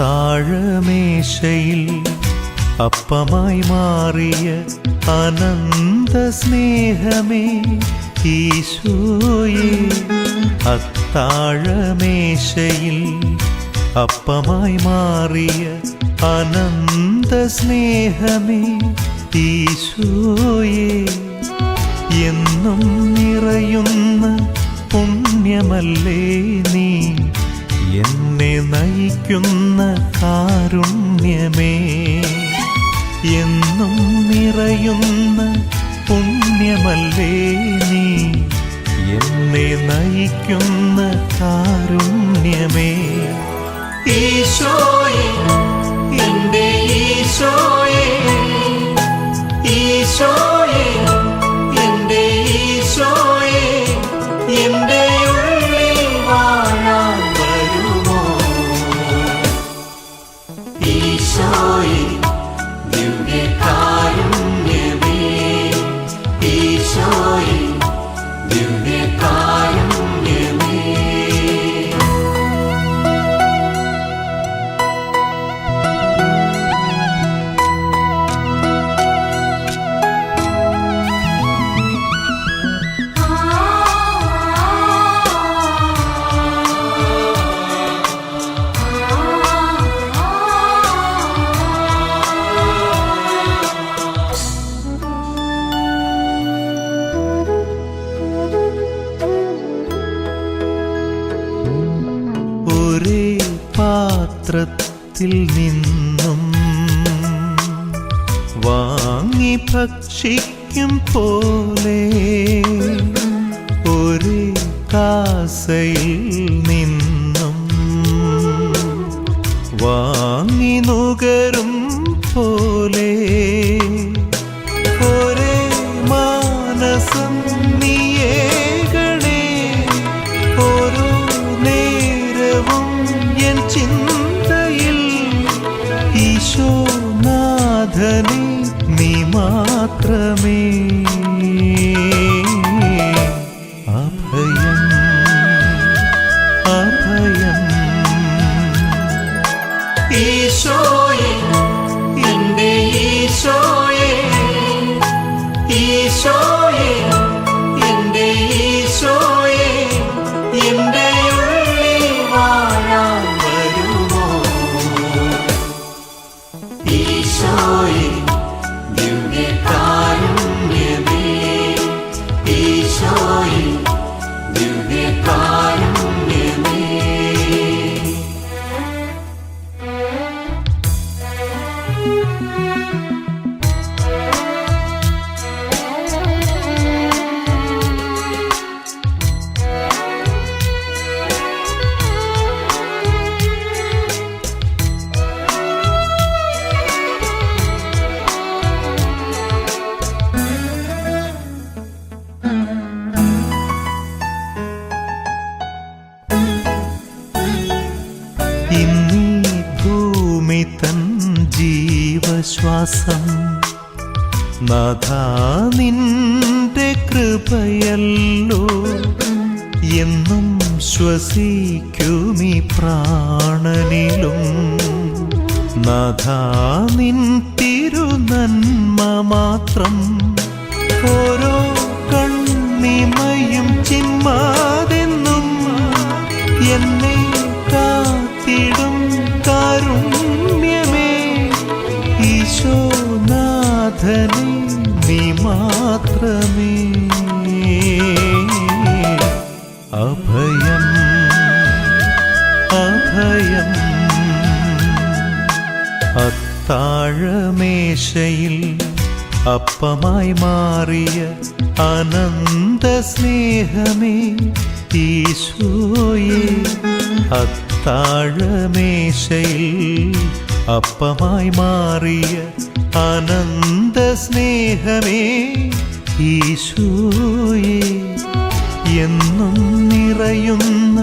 അത്താഴമേശയിൽ അപ്പമായി മാറിയ അനന്ത സ്നേഹമേ ഈശോയെ. അത്താഴമേശയിൽ അപ്പമായി മാറിയ അനന്ത സ്നേഹമേ ഈശോയെ. എന്നും നിറയുന്ന പുണ്യമല്ലേ നീ? എന്നെ നയിക്കുന്ന കാരുണ്യമേ എന്നും നിറയുന്ന പുണ്യമല്ലേ നീ? എന്നെ നയിക്കുന്ന കാരുണ്യമേ ഈശോയെ ദിവ്യകാരുണ്യമേ പാത്രത്തിൽ നിന്നും വാങ്ങി ഭക്ഷിക്കും പോലെ ഒരു കാസയിൽ നിന്നും വാങ്ങി നുകരും ഈശോനാഥനെ നീ മാത്രമേ ഈശോയെ ദിവ്യകാരുണ്യമേ ജീവശ്വാസം നാഥാ നിന്റെ കൃപയല്ലോ. എന്നും ശ്വസിക്കുമി പ്രാണനിലും. നാഥാ നിൻ തിരുനന്മ മാത്രം. ഓരോ കണ്ണിമയും ചിന്മാതെന്നും ഈശോനാഥനെ നീ മാത്രമേ. അഭയം അഭയം. അത്താഴമേശയിൽ അപ്പമായി മാറിയ അനന്ത സ്നേഹമേ ഈശോയെ. അത്താഴമേശയിൽ അപ്പമായി മാറിയ അനന്ത സ്നേഹമേ ഈശോയെ എന്നും നിറയുന്ന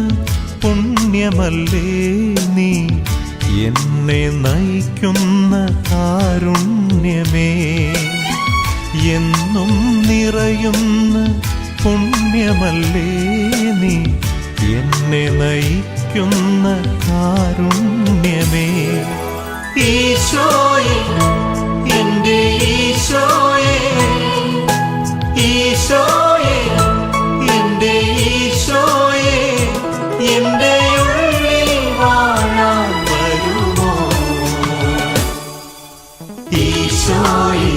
പുണ്യമല്ലേ നീ? എന്നെ നയിക്കുന്ന കാരുണ്യമേ എന്നും നിറയുന്ന പുണ്യമല്ലേ നീ? എന്നെ നയിക്കുന്ന കാരുണ്യമേ ഈശോയെ എന്റെ ഈശോയെ ഈശോയെ എന്റെ ഈശോയെ എന്റെ ഉള്ളിൽ വാഴാൻ വരുമോ? ഈശോയെ.